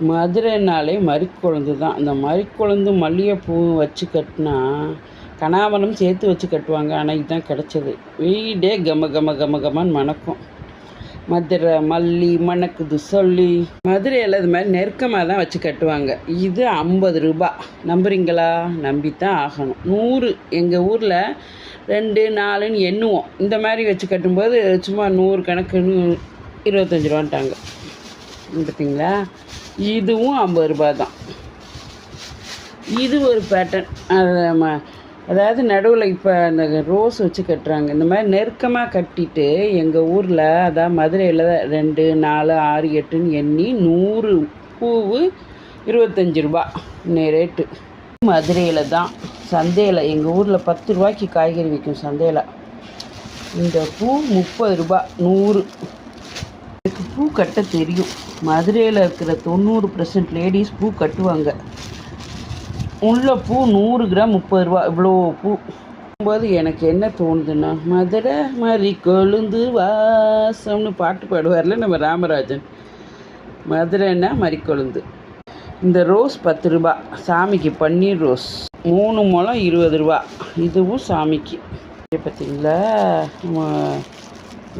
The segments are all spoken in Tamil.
மதுரைனாலே மறிக்குழந்து தான் அந்த மறிக்குழந்து மல்லிகைப்பூ வச்சு கட்டினா கனாவரம் சேர்த்து வச்சு கட்டுவாங்க. ஆனால் இதுதான் கிடச்சது. வீடே கம கம கம கமன்னு மணக்கும். மதுரை மல்லி மணக்குது சொல்லி. மதுரையில் இது மாதிரி நெருக்கமாக தான் வச்சு கட்டுவாங்க. இது ஐம்பது ரூபா. நம்புறீங்களா? நம்பித்தான் ஆகணும். நூறு. எங்கள் ஊரில் ரெண்டு நாலுன்னு எண்ணுவோம். இந்த மாதிரி வச்சு கட்டும்போது சும்மா நூறு கணக்குன்னு இருபத்தஞ்சி ரூபான்ட்டாங்க. பார்த்தீங்களா இதுவும் ஐம்பது ரூபா தான். இது ஒரு பேட்டர்ன் அது அதாவது நடுவில் இப்போ அந்த ரோஸ் வச்சு கட்டுறாங்க. இந்த மாதிரி நெருக்கமாக கட்டிட்டு எங்கள் ஊரில் அதான் மதுரையில் ரெண்டு நாலு ஆறு எட்டுன்னு எண்ணி நூறு பூவு இருபத்தஞ்சி ரூபா ரேட்டு மதுரையில் தான் சந்தையில் எங்கள் ஊரில் பத்து ரூபாய்க்கு காய்கறி விற்கும் சந்தையில். இந்த பூ முப்பது ரூபா நூறு. எனக்கு பூ கட்ட தெரியும். மதுரையில் இருக்கிற தொண்ணூறு பர்சன்ட் லேடிஸ் பூ கட்டுவாங்க. உள்ள பூ நூறு கிராம் முப்பது ரூபா இவ்வளோ பூ. போது எனக்கு என்ன தோணுதுன்னா மதுரை மாதிரி கொழுந்து வாசம்னு பாட்டு பாடுவார்ல நம்ம ராமராஜன். மதுரைன்னா மறிக்கொழுந்து இந்த ரோஸ் பத்து ரூபா சாமிக்கு பன்னீர் ரோஸ். மூணு முழம் இருபது ரூபா இதுவும் சாமிக்கு. பார்த்தீங்களா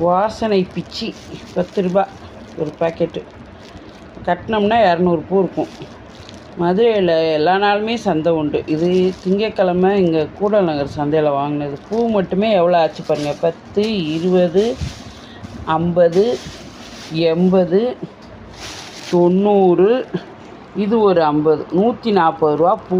வாசனை பிச்சி பத்து ரூபா ஒரு பாக்கெட்டு கட்டினோம்னா இரநூறு பூ இருக்கும். மதுரையில் எல்லா நாளுமே சந்தை உண்டு. இது திங்கக்கிழமை இங்கே கூடல் நகர் சந்தையில் வாங்கினது. பூ மட்டுமே எவ்வளோ ஆச்சு பாருங்கள் பத்து இருபது ஐம்பது எண்பது தொண்ணூறு இது ஒரு ஐம்பது நூற்றி நாற்பது ரூபா பூ.